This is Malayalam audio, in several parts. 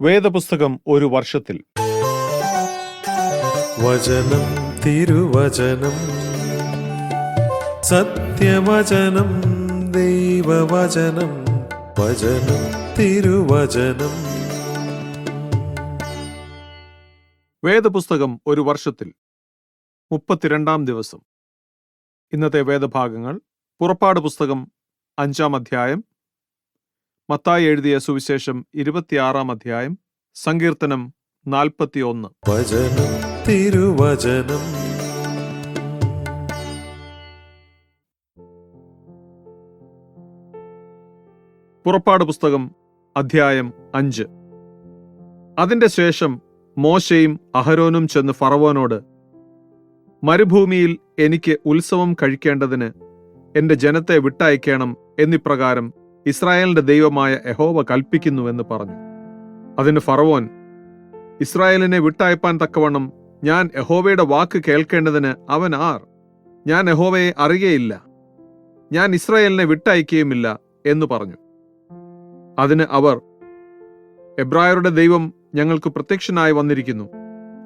വേദപുസ്തകം ഒരു വർഷത്തിൽ. വചനം തിരുവചനം സത്യവചനം ദൈവവചനം വചനം തിരുവചനം. വേദപുസ്തകം ഒരു വർഷത്തിൽ. മുപ്പത്തിരണ്ടാം ദിവസം. ഇന്നത്തെ വേദഭാഗങ്ങൾ പുറപ്പാട് പുസ്തകം അഞ്ചാം അധ്യായം മത്തായി എഴുതിയ സുവിശേഷം ഇരുപത്തിയാറാം അധ്യായം സങ്കീർത്തനം നാൽപ്പത്തിയൊന്ന്. വചനം തിരുവചനം. പുറപ്പാട് പുസ്തകം അധ്യായം അഞ്ച്. അതിന്റെ ശേഷം മോശയും അഹരോനും ചെന്ന് ഫറവോനോട് മരുഭൂമിയിൽ എനിക്ക് ഉത്സവം കഴിക്കേണ്ടതിന് എന്റെ ജനത്തെ വിട്ടയക്കണം എന്നിപ്രകാരം ഇസ്രായേലിന്റെ ദൈവമായ യഹോവ കൽപ്പിക്കുന്നുവെന്ന് പറഞ്ഞു. അതിന് ഫറവോൻ ഇസ്രായേലിനെ വിട്ടയപ്പാൻ തക്കവണ്ണം ഞാൻ യഹോവയുടെ വാക്ക് കേൾക്കേണ്ടതിന് അവൻ ആർ? ഞാൻ യഹോവയെ അറിയയില്ല. ഞാൻ ഇസ്രായേലിനെ വിട്ടയക്കുകയുമില്ല എന്ന് പറഞ്ഞു. അതിന് അവർ എബ്രായരുടെ ദൈവം ഞങ്ങൾക്ക് പ്രത്യക്ഷനായി വന്നിരിക്കുന്നു.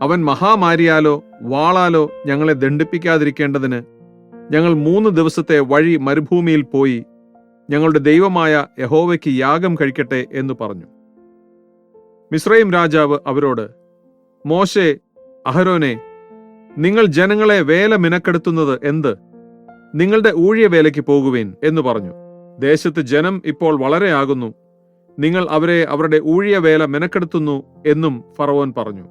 അവൻ മഹാമാരിയാലോ വാളാലോ ഞങ്ങളെ ദണ്ഡിപ്പിക്കാതിരിക്കേണ്ടതിന് ഞങ്ങൾ മൂന്ന് ദിവസത്തെ വഴി മരുഭൂമിയിൽ പോയി ഞങ്ങളുടെ ദൈവമായ യഹോവയ്ക്ക് യാഗം കഴിക്കട്ടെ എന്ന് പറഞ്ഞു. മിസ്രൈം രാജാവ് അവരോട് മോശെ അഹരോനെ നിങ്ങൾ ജനങ്ങളെ വേല മിനക്കെടുത്തുന്നത് എന്ത്? നിങ്ങളുടെ ഊഴിയവേലയ്ക്ക് പോകുവേൻ എന്ന് പറഞ്ഞു. ദേശത്ത് ജനം ഇപ്പോൾ വളരെയാകുന്നു. നിങ്ങൾ അവരെ അവരുടെ ഊഴിയവേല മെനക്കെടുത്തുന്നു എന്നും ഫറവോൻ പറഞ്ഞു.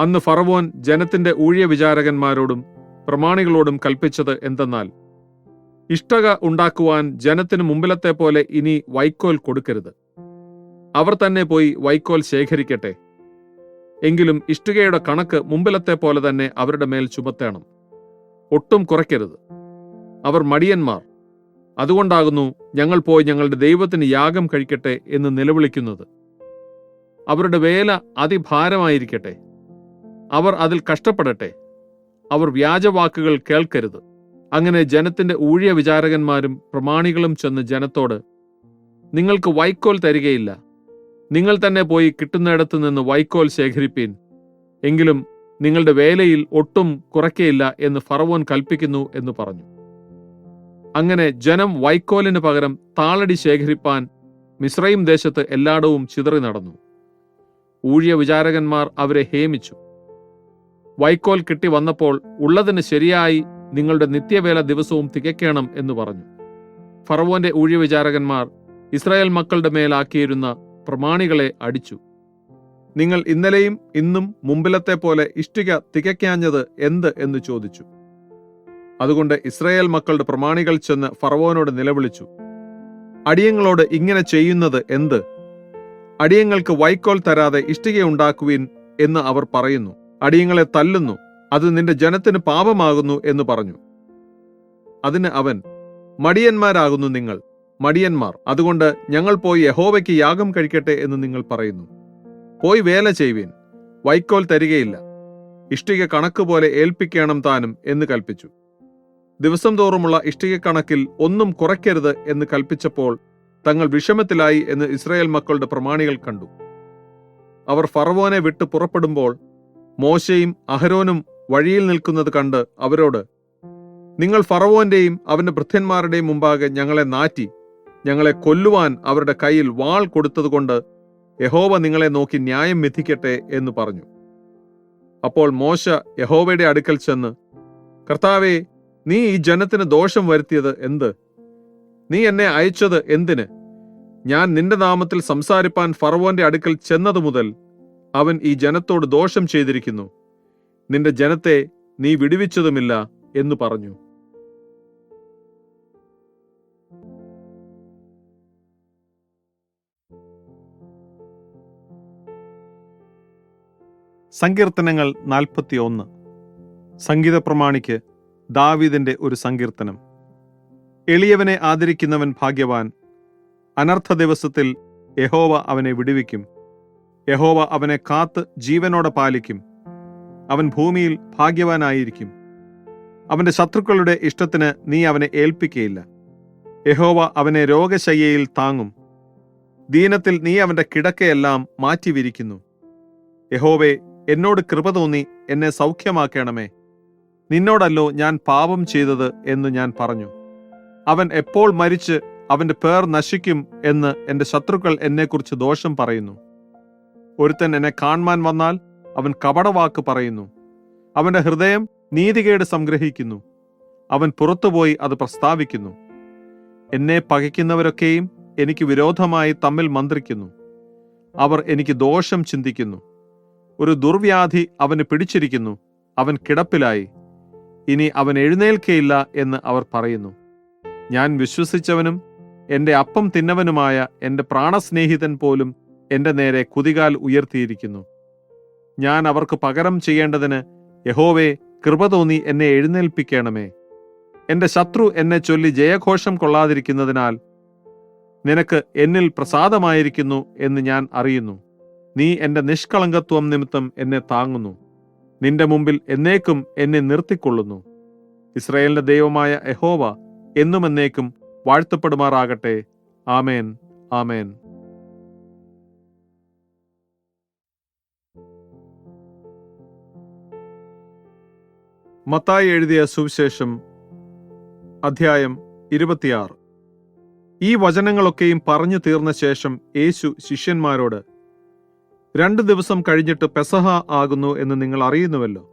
അന്ന് ഫറവോൻ ജനത്തിന്റെ ഊഴിയ വിചാരകന്മാരോടും പ്രമാണികളോടും കൽപ്പിച്ചത് എന്തെന്നാൽ ഇഷ്ടക ഉണ്ടാക്കുവാൻ ജനത്തിന് മുമ്പിലത്തെ പോലെ ഇനി വൈക്കോൽ കൊടുക്കരുത്. അവർ തന്നെ പോയി വൈക്കോൽ ശേഖരിക്കട്ടെ. എങ്കിലും ഇഷ്ടികയുടെ കണക്ക് മുമ്പിലത്തെ പോലെ തന്നെ അവരുടെ മേൽ ചുമത്തേണം. ഒട്ടും കുറയ്ക്കരുത്. അവർ മടിയന്മാർ. അതുകൊണ്ടാകുന്നു ഞങ്ങൾ പോയി ഞങ്ങളുടെ ദൈവത്തിന് യാഗം കഴിക്കട്ടെ എന്ന് നിലവിളിക്കുന്നത്. അവരുടെ വേല അതിഭാരമായിരിക്കട്ടെ. അവർ അതിൽ കഷ്ടപ്പെടട്ടെ. അവർ വ്യാജവാക്കുകൾ കേൾക്കരുത്. അങ്ങനെ ജനത്തിന്റെ ഊഴിയ വിചാരകന്മാരും പ്രമാണികളും ചെന്ന് ജനത്തോട് നിങ്ങൾക്ക് വൈക്കോൽ തരികയില്ല. നിങ്ങൾ തന്നെ പോയി കിട്ടുന്നിടത്തു നിന്ന് വൈക്കോൽ ശേഖരിപ്പീൻ. എങ്കിലും നിങ്ങളുടെ വേലയിൽ ഒട്ടും കുറയ്ക്കയില്ല എന്ന് ഫറവോൻ കൽപ്പിക്കുന്നു എന്ന് പറഞ്ഞു. അങ്ങനെ ജനം വൈക്കോലിന് പകരം താളടി ശേഖരിപ്പാൻ മിശ്രയും ദേശത്ത് എല്ലായിടവും ചിതറി നടന്നു. ഊഴിയ വിചാരകന്മാർ അവരെ ഹേമിച്ചു. വൈക്കോൽ കിട്ടി വന്നപ്പോൾ ഉള്ളതിന് ശരിയായി നിങ്ങളുടെ നിത്യവേല ദിവസവും തികയ്ക്കണം എന്ന് പറഞ്ഞു. ഫറവോന്റെ ഊഴിയ വിചാരകന്മാർ ഇസ്രായേൽ മക്കളുടെ മേലാക്കിയിരുന്ന പ്രമാണികളെ അടിച്ചു. നിങ്ങൾ ഇന്നലെയും ഇന്നും മുമ്പിലത്തെ പോലെ ഇഷ്ടിക തികയ്ക്കാഞ്ഞത് എന്ത് എന്ന് ചോദിച്ചു. അതുകൊണ്ട് ഇസ്രായേൽ മക്കളുടെ പ്രമാണികൾ ചെന്ന് ഫറവോനോട് നിലവിളിച്ചു. അടിയങ്ങളോട് ഇങ്ങനെ ചെയ്യുന്നത് എന്ത്? അടിയങ്ങൾക്ക് വൈക്കോൽ തരാതെ ഇഷ്ടിക ഉണ്ടാക്കുവിൻ എന്ന് അവർ പറയുന്നു. അടിയങ്ങളെ തല്ലുന്നു. അത് നിന്റെ ജനത്തിന് പാപമാകുന്നു എന്ന് പറഞ്ഞു. അതിന് അവൻ മടിയന്മാരാകുന്നു നിങ്ങൾ മടിയന്മാർ അതുകൊണ്ട് ഞങ്ങൾ പോയി യഹോവയ്ക്ക് യാഗം കഴിക്കട്ടെ എന്ന് നിങ്ങൾ പറയുന്നു. പോയി വേല ചെയ്യുവിൻ വൈക്കോൽ തരികയില്ല ഇഷ്ടിക കണക്ക് പോലെ ഏൽപ്പിക്കണം താനും എന്ന് കൽപ്പിച്ചു. ദിവസം തോറുമുള്ള ഇഷ്ടിക കണക്കിൽ ഒന്നും കുറയ്ക്കരുത് എന്ന് കൽപ്പിച്ചപ്പോൾ തങ്ങൾ വിഷമത്തിലായി എന്ന് ഇസ്രായേൽ മക്കളുടെ പ്രമാണികൾ കണ്ടു. അവർ ഫറവോനെ വിട്ട് പുറപ്പെടുമ്പോൾ മോശയും അഹരോനും വഴിയിൽ നിൽക്കുന്നത് കണ്ട് അവരോട് നിങ്ങൾ ഫറവോന്റെയും അവന്റെ ഭൃത്യന്മാരുടെയും മുമ്പാകെ ഞങ്ങളെ നാറ്റി ഞങ്ങളെ കൊല്ലുവാൻ അവരുടെ കയ്യിൽ വാൾ കൊടുത്തതുകൊണ്ട് യഹോവ നിങ്ങളെ നോക്കി ന്യായം വിധിക്കട്ടെ എന്ന് പറഞ്ഞു. അപ്പോൾ മോശ യഹോവയുടെ അടുക്കൽ ചെന്ന് കർത്താവെ നീ ഈ ജനത്തിന് ദോഷം വരുത്തിയത് എന്ത്? നീ എന്നെ അയച്ചത് എന്തിന്? ഞാൻ നിന്റെ നാമത്തിൽ സംസാരിപ്പാൻ ഫറവോന്റെ അടുക്കൽ ചെന്നതു മുതൽ അവൻ ഈ ജനത്തോട് ദോഷം ചെയ്തിരിക്കുന്നു. നിന്റെ ജനത്തെ നീ വിടുവിച്ചതുമില്ല എന്ന് പറഞ്ഞു. സങ്കീർത്തനങ്ങൾ നാൽപ്പത്തിയൊന്ന്. സംഗീത പ്രമാണിക്ക് ദാവീദിന്റെ ഒരു സങ്കീർത്തനം. എളിയവനെ ആദരിക്കുന്നവൻ ഭാഗ്യവാൻ. അനർത്ഥ ദിവസത്തിൽ യഹോവ അവനെ വിടുവിക്കും. യഹോവ അവനെ കാത്ത് ജീവനോടെ പാലിക്കും. അവൻ ഭൂമിയിൽ ഭാഗ്യവാനായിരിക്കും. അവന്റെ ശത്രുക്കളുടെ ഇഷ്ടത്തിന് നീ അവനെ ഏൽപ്പിക്കയില്ല. യഹോവ അവനെ രോഗശയ്യയിൽ താങ്ങും. ദീനത്തിൽ നീ അവന്റെ കിടക്കയെല്ലാം മാറ്റിവിരിക്കുന്നു. യഹോവെ എന്നോട് കൃപ തോന്നി എന്നെ സൗഖ്യമാക്കണമേ. നിന്നോടല്ലോ ഞാൻ പാപം ചെയ്തത് എന്ന് ഞാൻ പറഞ്ഞു. അവൻ എപ്പോൾ മരിച്ച് അവന്റെ പേർ നശിക്കും എന്ന് എന്റെ ശത്രുക്കൾ എന്നെക്കുറിച്ച് ദോഷം പറയുന്നു. ഒരുത്തൻ എന്നെ കാണുവാൻ വന്നാൽ അവൻ കപടവാക്ക് പറയുന്നു. അവന്റെ ഹൃദയം നീതികേട് സംഗ്രഹിക്കുന്നു. അവൻ പുറത്തുപോയി അത് പ്രസ്താവിക്കുന്നു. എന്നെ പകയ്ക്കുന്നവരൊക്കെയും എനിക്ക് വിരോധമായി തമ്മിൽ മന്ത്രിക്കുന്നു. അവർ എനിക്ക് ദോഷം ചിന്തിക്കുന്നു. ഒരു ദുർവ്യാധി അവന് പിടിച്ചിരിക്കുന്നു. അവൻ കിടപ്പിലായി. ഇനി അവൻ എഴുന്നേൽക്കയില്ല എന്ന് അവർ പറയുന്നു. ഞാൻ വിശ്വസിച്ചവനും എന്റെ അപ്പം തിന്നവനുമായ എന്റെ പ്രാണസ്നേഹിതൻ പോലും എന്റെ നേരെ കുതികാൽ ഉയർത്തിയിരിക്കുന്നു. ഞാൻ അവർക്ക് പകരം ചെയ്യേണ്ടതിന് യഹോവേ കൃപ തോന്നി എന്നെ എഴുന്നേൽപ്പിക്കണമേ. എന്റെ ശത്രു എന്നെ ചൊല്ലി ജയഘോഷം കൊള്ളാതിരിക്കുന്നതിനാൽ നിനക്ക് എന്നിൽ പ്രസാദമായിരിക്കുന്നു എന്ന് ഞാൻ അറിയുന്നു. നീ എന്റെ നിഷ്കളങ്കത്വം നിമിത്തം എന്നെ താങ്ങുന്നു. നിന്റെ മുമ്പിൽ എന്നേക്കും എന്നെ നിർത്തിക്കൊള്ളുന്നു. ഇസ്രയേലിന്റെ ദൈവമായ എഹോവ എന്നും എന്നേക്കും വാഴ്ത്തപ്പെടുമാറാകട്ടെ. ആമേൻ. ആമേൻ. മത്തായി എഴുതിയ സുവിശേഷം അധ്യായം ഇരുപത്തിയാറ്. ഈ വചനങ്ങളൊക്കെയും പറഞ്ഞു തീർന്ന ശേഷം യേശു ശിഷ്യന്മാരോട് രണ്ട് ദിവസം കഴിഞ്ഞിട്ട് പെസഹ ആകുന്നു എന്ന് നിങ്ങൾ അറിയുന്നുവല്ലോ.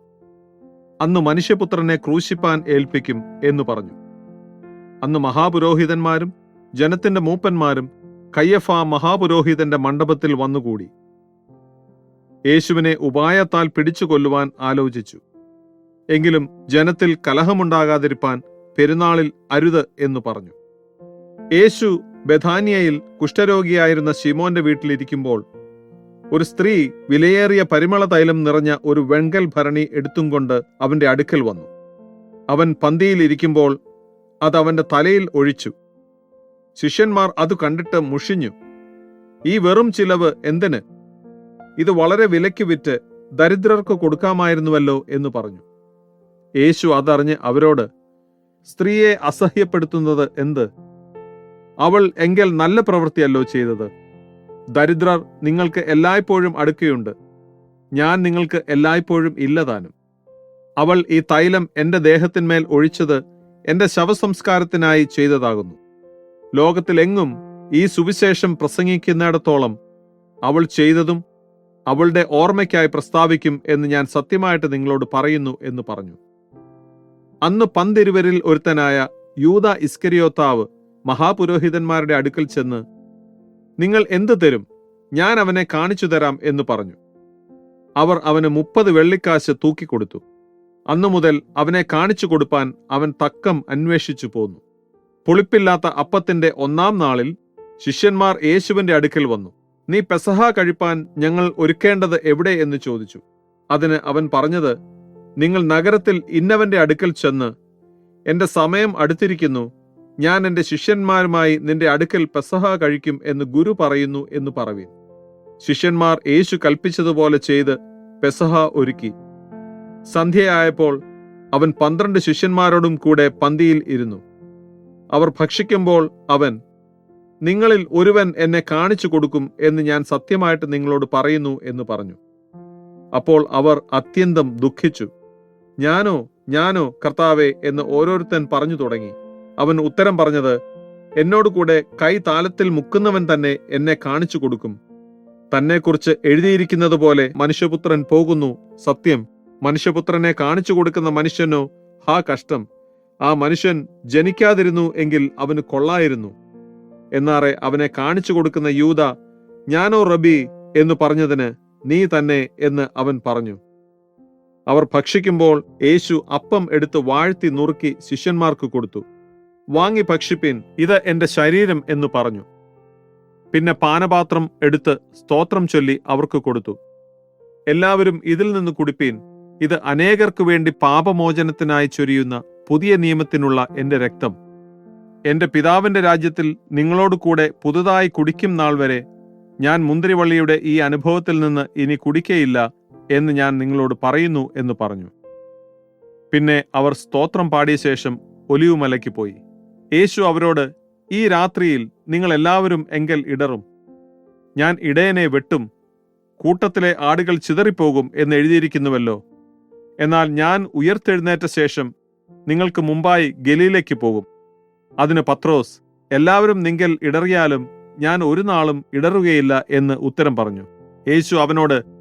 അന്ന് മനുഷ്യപുത്രനെ ക്രൂശിപ്പാൻ ഏൽപ്പിക്കും എന്ന് പറഞ്ഞു. അന്ന് മഹാപുരോഹിതന്മാരും ജനത്തിന്റെ മൂപ്പന്മാരും കയ്യഫ മഹാപുരോഹിതന്റെ മണ്ഡപത്തിൽ വന്നുകൂടി. യേശുവിനെ ഉപായത്താൽ പിടിച്ചു കൊല്ലുവാൻ ആലോചിച്ചു. എങ്കിലും ജനത്തിൽ കലഹമുണ്ടാകാതിരിപ്പാൻ പെരുന്നാളിൽ അരുത് എന്ന് പറഞ്ഞു. യേശു ബഥാനിയയിൽ കുഷ്ഠരോഗിയായിരുന്ന ശിമോന്റെ വീട്ടിലിരിക്കുമ്പോൾ ഒരു സ്ത്രീ വിലയേറിയ പരിമള തൈലം നിറഞ്ഞ ഒരു വെങ്കൽ ഭരണി എടുത്തും കൊണ്ട് അവന്റെ അടുക്കൽ വന്നു. അവൻ പന്തിയിലിരിക്കുമ്പോൾ അത് അവന്റെ തലയിൽ ഒഴിച്ചു. ശിഷ്യന്മാർ അത് കണ്ടിട്ട് മുഷിഞ്ഞു. ഈ വെറും ചിലവ് എന്തിന്? ഇത് വളരെ വിലയ്ക്ക് വിറ്റ് ദരിദ്രർക്ക് കൊടുക്കാമായിരുന്നുവല്ലോ എന്ന് പറഞ്ഞു. യേശു അതറിഞ്ഞ് അവരോട് സ്ത്രീയെ അസഹ്യപ്പെടുത്തുന്നത് എന്ത്? അവൾ എങ്കിൽ നല്ല പ്രവൃത്തിയല്ലോ ചെയ്തത്. ദരിദ്രർ നിങ്ങൾക്ക് എല്ലായ്പ്പോഴും അടുക്കുകയുണ്ട് ഞാൻ നിങ്ങൾക്ക് എല്ലായ്പ്പോഴും ഇല്ലതാനും അവൾ ഈ തൈലം എന്റെ ദേഹത്തിന്മേൽ ഒഴിച്ചത് എന്റെ ശവസംസ്കാരത്തിനായി ചെയ്തതാകുന്നു. ലോകത്തിലെങ്ങും ഈ സുവിശേഷം പ്രസംഗിക്കുന്നിടത്തോളം അവൾ ചെയ്തതും അവളുടെ ഓർമ്മയ്ക്കായി പ്രസ്താവിക്കും എന്ന് ഞാൻ സത്യമായിട്ട് നിങ്ങളോട് പറയുന്നു എന്ന് പറഞ്ഞു. അന്ന് പന്തിരുവരിൽ ഒരുത്തനായ യൂത ഇസ്കരിയോത്താവ് മഹാപുരോഹിതന്മാരുടെ അടുക്കൽ ചെന്ന് നിങ്ങൾ എന്ത് തരും? ഞാൻ അവനെ കാണിച്ചു തരാം എന്ന് പറഞ്ഞു. അവർ അവന് മുപ്പത് വെള്ളിക്കാശ് തൂക്കിക്കൊടുത്തു. അന്നു മുതൽ അവനെ കാണിച്ചു കൊടുപ്പാൻ അവൻ തക്കം അന്വേഷിച്ചു പോന്നു. പുളിപ്പില്ലാത്ത അപ്പത്തിന്റെ ഒന്നാം നാളിൽ ശിഷ്യന്മാർ യേശുവിന്റെ അടുക്കൽ വന്നു. നീ പെസഹ കഴിപ്പാൻ ഞങ്ങൾ ഒരുക്കേണ്ടത് എവിടെ? എന്ന് ചോദിച്ചു. അതിന് അവൻ പറഞ്ഞത് നിങ്ങൾ നഗരത്തിൽ ഇന്നവന്റെ അടുക്കൽ ചെന്ന് എന്റെ സമയം അടുത്തിരിക്കുന്നു. ഞാൻ എന്റെ ശിഷ്യന്മാരുമായി നിന്റെ അടുക്കൽ പെസഹ കഴിക്കും എന്ന് ഗുരു പറയുന്നു എന്ന് പറവീൻ. ശിഷ്യന്മാർ യേശു കൽപ്പിച്ചതുപോലെ ചെയ്ത് പെസഹ ഒരുക്കി. സന്ധ്യയായപ്പോൾ അവൻ പന്ത്രണ്ട് ശിഷ്യന്മാരോടും കൂടെ പന്തിയിൽ ഇരുന്നു. അവർ ഭക്ഷിക്കുമ്പോൾ അവൻ നിങ്ങളിൽ ഒരുവൻ എന്നെ കാണിച്ചു കൊടുക്കും എന്ന് ഞാൻ സത്യമായിട്ട് നിങ്ങളോട് പറയുന്നു എന്ന് പറഞ്ഞു. അപ്പോൾ അവർ അത്യന്തം ദുഃഖിച്ചു. ഞാനോ ഞാനോ കർത്താവെ എന്ന് ഓരോരുത്തൻ പറഞ്ഞു തുടങ്ങി. അവൻ ഉത്തരം പറഞ്ഞത് എന്നോട് കൂടെ കൈ താലത്തിൽ മുക്കുന്നവൻ തന്നെ എന്നെ കാണിച്ചു കൊടുക്കും. തന്നെക്കുറിച്ച് എഴുതിയിരിക്കുന്നത് പോലെ മനുഷ്യപുത്രൻ പോകുന്നു സത്യം. മനുഷ്യപുത്രനെ കാണിച്ചു കൊടുക്കുന്ന മനുഷ്യനോ ഹാ കഷ്ടം. ആ മനുഷ്യൻ ജനിക്കാതിരുന്നു എങ്കിൽ അവന് കൊള്ളായിരുന്നു. എന്നാറെ അവനെ കാണിച്ചു കൊടുക്കുന്ന യൂത ഞാനോ റബി എന്ന് പറഞ്ഞതിന് നീ തന്നെ എന്ന് അവൻ പറഞ്ഞു. അവർ ഭക്ഷിക്കുമ്പോൾ യേശു അപ്പം എടുത്ത് വാഴ്ത്തി നുറുക്കി ശിഷ്യന്മാർക്ക് കൊടുത്തു. വാങ്ങി ഭക്ഷിപ്പിൻ ഇത് എന്റെ ശരീരം എന്ന് പറഞ്ഞു. പിന്നെ പാനപാത്രം എടുത്ത് സ്തോത്രം ചൊല്ലി അവർക്ക് കൊടുത്തു. എല്ലാവരും ഇതിൽ നിന്ന് കുടിപ്പീൻ ഇത് അനേകർക്ക് വേണ്ടി പാപമോചനത്തിനായി ചൊരിയുന്ന പുതിയ നിയമത്തിനുള്ള എന്റെ രക്തം. എന്റെ പിതാവിന്റെ രാജ്യത്തിൽ നിങ്ങളോട് കൂടെ പുതുതായി കുടിക്കും നാൾ വരെ ഞാൻ മുന്തിരിവള്ളിയുടെ ഈ അനുഭവത്തിൽ നിന്ന് ഇനി കുടിക്കയില്ല എന്ന് ഞാൻ നിങ്ങളോട് പറയുന്നു എന്ന് പറഞ്ഞു. പിന്നെ അവർ സ്തോത്രം പാടിയ ശേഷം ഒലിവുമലയ്ക്ക് പോയി. യേശു അവരോട് ഈ രാത്രിയിൽ നിങ്ങൾ എല്ലാവരും എങ്കൽ ഇടറും. ഞാൻ ഇടയനെ വെട്ടും. കൂട്ടത്തിലെ ആടുകൾ ചിതറിപ്പോകും എന്ന് എഴുതിയിരിക്കുന്നുവല്ലോ. എന്നാൽ ഞാൻ ഉയർത്തെഴുന്നേറ്റ ശേഷം നിങ്ങൾക്ക് മുമ്പായി ഗലീലേക്ക് പോകും. അതിന് പത്രോസ് എല്ലാവരും നിങ്കൽ ഇടറിയാലും ഞാൻ ഒരു നാളും ഇടറുകയില്ല എന്ന് ഉത്തരം പറഞ്ഞു. യേശു അവനോട്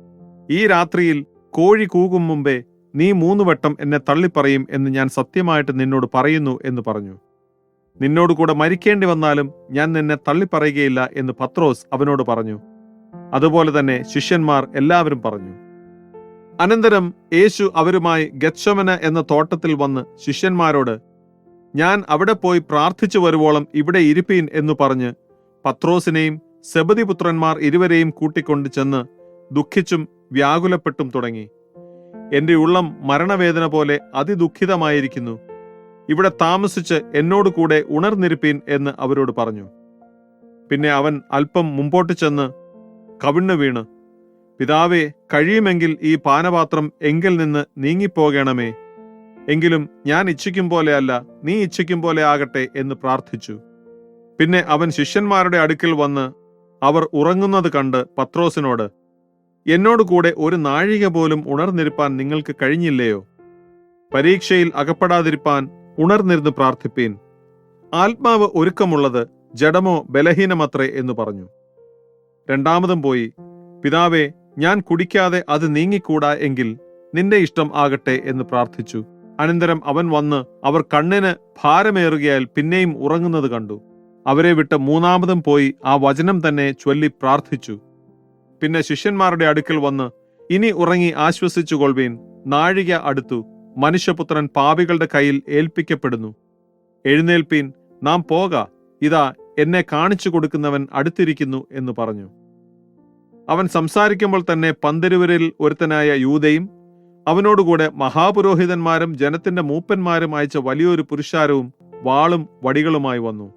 ഈ രാത്രിയിൽ കോഴി കൂകും മുമ്പേ നീ മൂന്ന് വട്ടം എന്നെ തള്ളിപ്പറയും എന്ന് ഞാൻ സത്യമായിട്ട് നിന്നോട് പറയുന്നു എന്ന് പറഞ്ഞു. നിന്നോട് കൂടെ മരിക്കേണ്ടി വന്നാലും ഞാൻ നിന്നെ തള്ളിപ്പറയുകയില്ല എന്ന് പത്രോസ് അവനോട് പറഞ്ഞു. അതുപോലെ തന്നെ ശിഷ്യന്മാർ എല്ലാവരും പറഞ്ഞു. അനന്തരം യേശു അവരുമായി ഗച്ഛമന എന്ന തോട്ടത്തിൽ വന്ന് ശിഷ്യന്മാരോട് ഞാൻ അവിടെ പോയി പ്രാർത്ഥിച്ചു വരുവോളം ഇവിടെ ഇരിപ്പീൻ എന്നു പറഞ്ഞ് പത്രോസിനെയും സെബതി പുത്രന്മാർ ഇരുവരെയും കൂട്ടിക്കൊണ്ട് ചെന്ന് ദുഃഖിച്ചും വ്യാകുലപ്പെട്ടും തുടങ്ങി. എന്റെ ഉള്ളം മരണവേദന പോലെ അതിദുഃഖിതമായിരിക്കുന്നു. ഇവിടെ താമസിച്ച് എന്നോട് കൂടെ ഉണർന്നിരിപ്പീൻ എന്ന് അവരോട് പറഞ്ഞു. പിന്നെ അവൻ അല്പം മുമ്പോട്ട് ചെന്ന് കവിണ്ണു വീണ്. പിതാവേ കഴിയുമെങ്കിൽ ഈ പാനപാത്രം എങ്കിൽ നിന്ന് നീങ്ങിപ്പോകണമേ. എങ്കിലും ഞാൻ ഇച്ഛിക്കും പോലെയല്ല നീ ഇച്ഛിക്കും പോലെ ആകട്ടെ എന്ന് പ്രാർത്ഥിച്ചു. പിന്നെ അവൻ ശിഷ്യന്മാരുടെ അടുക്കൽ വന്ന് അവർ ഉറങ്ങുന്നത് കണ്ട് പത്രോസിനോട് എന്നോട് കൂടെ ഒരു നാഴിക പോലും ഉണർന്നിരുപ്പാൻ നിങ്ങൾക്ക് കഴിഞ്ഞില്ലയോ? പരീക്ഷയിൽ അകപ്പെടാതിരിപ്പാൻ ഉണർന്നിരുന്ന് പ്രാർത്ഥിപ്പീൻ. ആത്മാവ് ഒരുക്കമുള്ളത് ജഡമോ ബലഹീനമത്രേ എന്ന് പറഞ്ഞു. രണ്ടാമതും പോയി പിതാവേ ഞാൻ കുടിക്കാതെ അത് നീങ്ങിക്കൂടാ എങ്കിൽ നിന്റെ ഇഷ്ടം ആകട്ടെ എന്ന് പ്രാർത്ഥിച്ചു. അനന്തരം അവൻ വന്ന് അവർ കണ്ണിന് ഭാരമേറുകയാൽ പിന്നെയും ഉറങ്ങുന്നത് കണ്ടു. അവരെ വിട്ട് മൂന്നാമതും പോയി ആ വചനം തന്നെ ചൊല്ലി പ്രാർത്ഥിച്ചു. പിന്നെ ശിഷ്യന്മാരുടെ അടുക്കൽ വന്ന് ഇനി ഉറങ്ങി ആശ്വസിച്ചു കൊള്ളുവീൻ നാഴിക അടുത്തു. മനുഷ്യപുത്രൻ പാപികളുടെ കയ്യിൽ ഏൽപ്പിക്കപ്പെടുന്നു. എഴുന്നേൽപ്പീൻ. നാം പോക. ഇതാ എന്നെ കാണിച്ചു കൊടുക്കുന്നവൻ അടുത്തിരിക്കുന്നു എന്ന് പറഞ്ഞു. അവൻ സംസാരിക്കുമ്പോൾ തന്നെ പന്തരുവരിൽ ഒരുത്തനായ യൂതയും അവനോടുകൂടെ മഹാപുരോഹിതന്മാരും ജനത്തിന്റെ മൂപ്പന്മാരും അയച്ച വലിയൊരു പുരുഷാരവും വാളും വടികളുമായി വന്നു.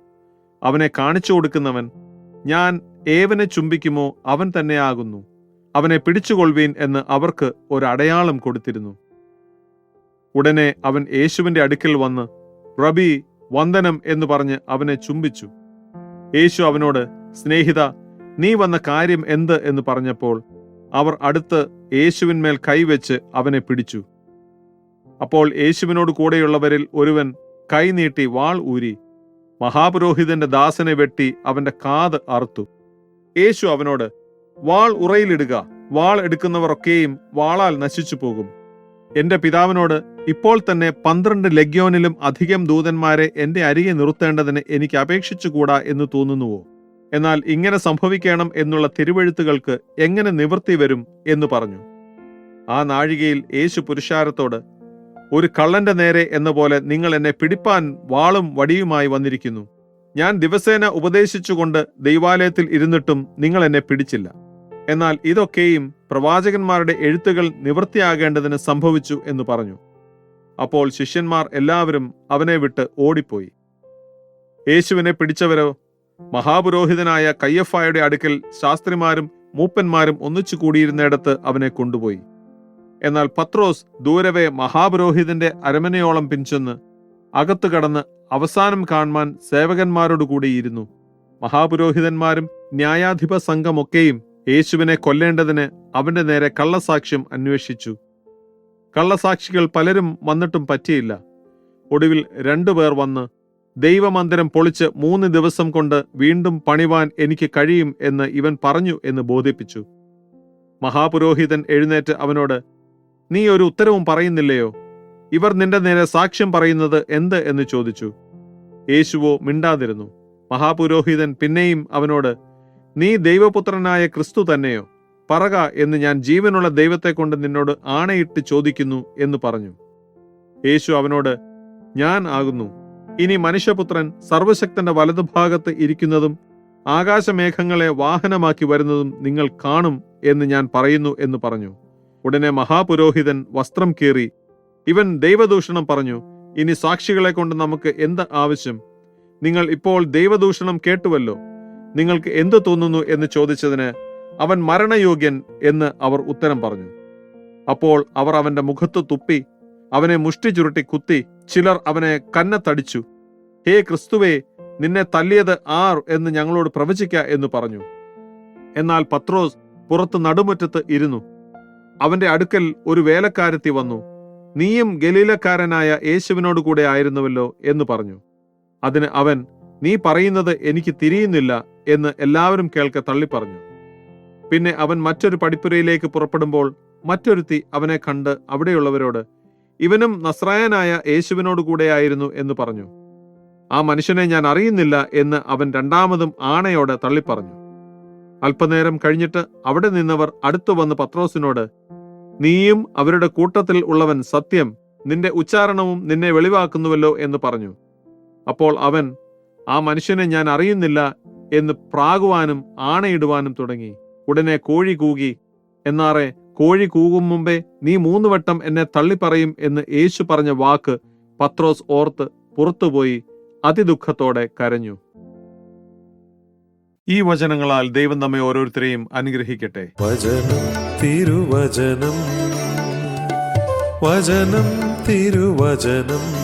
അവനെ കാണിച്ചു കൊടുക്കുന്നവൻ ഞാൻ ഏവനെ ചുംബിക്കുമോ അവൻ തന്നെയാകുന്നു അവനെ പിടിച്ചുകൊള്ളുവീൻ എന്ന് അവർക്ക് ഒരു അടയാളം കൊടുത്തിരുന്നു. ഉടനെ അവൻ യേശുവിന്റെ അടുക്കൽ വന്ന് റബി വന്ദനം എന്ന് പറഞ്ഞ് അവനെ ചുംബിച്ചു. യേശു അവനോട് സ്നേഹിത നീ വന്ന കാര്യം എന്ത്? എന്ന് പറഞ്ഞപ്പോൾ അവർ അടുത്ത് യേശുവിന്മേൽ കൈവച്ച് അവനെ പിടിച്ചു. അപ്പോൾ യേശുവിനോട് കൂടെയുള്ളവരിൽ ഒരുവൻ കൈനീട്ടി വാൾ ഊരി മഹാപുരോഹിതന്റെ ദാസനെ വെട്ടി അവന്റെ കാത് അറുത്തു. യേശു അവനോട് വാൾ ഉറയിലിടുക വാൾ എടുക്കുന്നവരൊക്കെയും വാളാൽ നശിച്ചു പോകും എന്റെ പിതാവിനോട് ഇപ്പോൾ തന്നെ പന്ത്രണ്ട് ലഗ്യോനിലും അധികം ദൂതന്മാരെ എന്റെ അരികെ നിർത്തേണ്ടതിന് എനിക്ക് അപേക്ഷിച്ചുകൂടാ എന്ന് തോന്നുന്നുവോ? എന്നാൽ ഇങ്ങനെ സംഭവിക്കണം എന്നുള്ള തിരുവഴുത്തുകൾക്ക് എങ്ങനെ നിവൃത്തി വരും എന്ന് പറഞ്ഞു. ആ നാഴികയിൽ യേശു പുരുഷാരത്തോട് ഒരു കള്ളന്റെ നേരെ എന്ന പോലെ നിങ്ങൾ എന്നെ പിടിപ്പാൻ വാളും വടിയുമായി വന്നിരിക്കുന്നു. ഞാൻ ദിവസേന ഉപദേശിച്ചുകൊണ്ട് ദൈവാലയത്തിൽ ഇരുന്നിട്ടും നിങ്ങൾ എന്നെ പിടിച്ചില്ല. എന്നാൽ ഇതൊക്കെയും പ്രവാചകന്മാരുടെ എഴുത്തുകൾ നിവൃത്തിയാകേണ്ടതിന് സംഭവിച്ചു എന്ന് പറഞ്ഞു. അപ്പോൾ ശിഷ്യന്മാർ എല്ലാവരും അവനെ വിട്ട് ഓടിപ്പോയി. യേശുവിനെ പിടിച്ചവരോ? മഹാപുരോഹിതനായ കയ്യഫായുടെ അടുക്കൽ ശാസ്ത്രിമാരും മൂപ്പന്മാരും ഒന്നിച്ചു കൂടിയിരുന്നിടത്ത് അവനെ കൊണ്ടുപോയി. എന്നാൽ പത്രോസ് ദൂരവേ മഹാപുരോഹിതന്റെ അരമനയോളം പിൻചെന്ന് അകത്തു കടന്ന് അവസാനം കാണുവാൻ സേവകന്മാരോട് കൂടിയിരുന്നു മഹാപുരോഹിതന്മാരും ന്യായാധിപ സംഘമൊക്കെയും യേശുവിനെ കൊല്ലേണ്ടതിന് അവന്റെ നേരെ കള്ളസാക്ഷ്യം അന്വേഷിച്ചു. കള്ളസാക്ഷികൾ പലരും വന്നിട്ടും പറ്റിയില്ല. ഒടുവിൽ രണ്ടുപേർ വന്ന് ദൈവമന്ദിരം പൊളിച്ച് മൂന്ന് ദിവസം കൊണ്ട് വീണ്ടും പണിവാൻ എനിക്ക് കഴിയും എന്ന് ഇവൻ പറഞ്ഞു എന്ന് ബോധിപ്പിച്ചു. മഹാപുരോഹിതൻ എഴുന്നേറ്റ് അവനോട് നീ ഒരു ഉത്തരവും പറയുന്നില്ലയോ? ഇവർ നിന്റെ നേരെ സാക്ഷ്യം പറയുന്നത് എന്ത്? എന്ന് ചോദിച്ചു. യേശുവോ മിണ്ടാതിരുന്നു. മഹാപുരോഹിതൻ പിന്നെയും അവനോട് നീ ദൈവപുത്രനായ ക്രിസ്തു തന്നെയോ? പറക എന്ന് ഞാൻ ജീവനുള്ള ദൈവത്തെ കൊണ്ട് നിന്നോട് ആണയിട്ട് ചോദിക്കുന്നു എന്ന് പറഞ്ഞു. യേശു അവനോട് ഞാൻ ആകുന്നു. ഇനി മനുഷ്യപുത്രൻ സർവശക്തന്റെ വലതുഭാഗത്ത് ഇരിക്കുന്നതും ആകാശമേഘങ്ങളെ വാഹനമാക്കി വരുന്നതും നിങ്ങൾ കാണും എന്ന് ഞാൻ പറയുന്നു എന്ന് പറഞ്ഞു. ഉടനെ മഹാപുരോഹിതൻ വസ്ത്രം കീറി ഇവൻ ദൈവദൂഷണം പറഞ്ഞു. ഇനി സാക്ഷികളെ കൊണ്ട് നമുക്ക് എന്ത് ആവശ്യം? നിങ്ങൾ ഇപ്പോൾ ദൈവദൂഷണം കേട്ടുവല്ലോ. നിങ്ങൾക്ക് എന്തു തോന്നുന്നു എന്ന് ചോദിച്ചതിന് അവൻ മരണയോഗ്യൻ എന്ന് അവർ ഉത്തരം പറഞ്ഞു. അപ്പോൾ അവർ അവന്റെ മുഖത്ത് തുപ്പി അവനെ മുഷ്ടി ചുരുട്ടി കുത്തി ചിലർ അവനെ കന്നത്തടിച്ചു. ഹേ ക്രിസ്തുവേ നിന്നെ തല്ലിയത് ആർ എന്ന് ഞങ്ങളോട് പ്രവചിക്ക എന്ന് പറഞ്ഞു. എന്നാൽ പത്രോസ് പുറത്ത് നടുമുറ്റത്ത് ഇരുന്നു. അവന്റെ അടുക്കൽ ഒരു വേലക്കാരത്തി വന്നു. നീയും ഗലീലക്കാരനായ യേശുവിനോട് കൂടെ ആയിരുന്നുവല്ലോ എന്ന് പറഞ്ഞു. അതിന് അവൻ നീ പറയുന്നത് എനിക്ക് തിരിയുന്നില്ല എന്ന് എല്ലാവരും കേൾക്ക തള്ളി പറഞ്ഞു പിന്നെ അവൻ മറ്റൊരു പടിപ്പുരയിലേക്ക് പുറപ്പെടുമ്പോൾ മറ്റൊരുത്തി അവനെ കണ്ട് അവിടെയുള്ളവരോട് ഇവനും നസ്രായനായ യേശുവിനോട് കൂടെയായിരുന്നു എന്ന് പറഞ്ഞു. ആ മനുഷ്യനെ ഞാൻ അറിയുന്നില്ല എന്ന് അവൻ രണ്ടാമതും ആണയോടെ തള്ളിപ്പറഞ്ഞു. അല്പനേരം കഴിഞ്ഞിട്ട് അവിടെ നിന്നവർ അടുത്തു വന്ന് പത്രോസിനോട് നീയും അവരുടെ കൂട്ടത്തിൽ ഉള്ളവൻ സത്യം നിന്റെ ഉച്ചാരണവും നിന്നെ വെളിവാക്കുന്നുവല്ലോ എന്ന് പറഞ്ഞു. അപ്പോൾ അവൻ ആ മനുഷ്യനെ ഞാൻ അറിയുന്നില്ല എന്ന് പ്രാകുവാനും ആണയിടുവാനും തുടങ്ങി. ഉടനെ കോഴി കൂകി എന്നാറെ കോഴി കൂകും മുമ്പേ നീ മൂന്ന് വട്ടം എന്നെ തള്ളിപ്പറയും എന്ന് യേശു പറഞ്ഞ വാക്ക് പത്രോസ് ഓർത്ത് പുറത്തുപോയി അതിദുഃഖത്തോടെ കരഞ്ഞു. ഈ വചനങ്ങളാൽ ദൈവം നമ്മെ ഓരോരുത്തരെയും അനുഗ്രഹിക്കട്ടെ. തിരുവചനം. വചനം തിരുവചനം.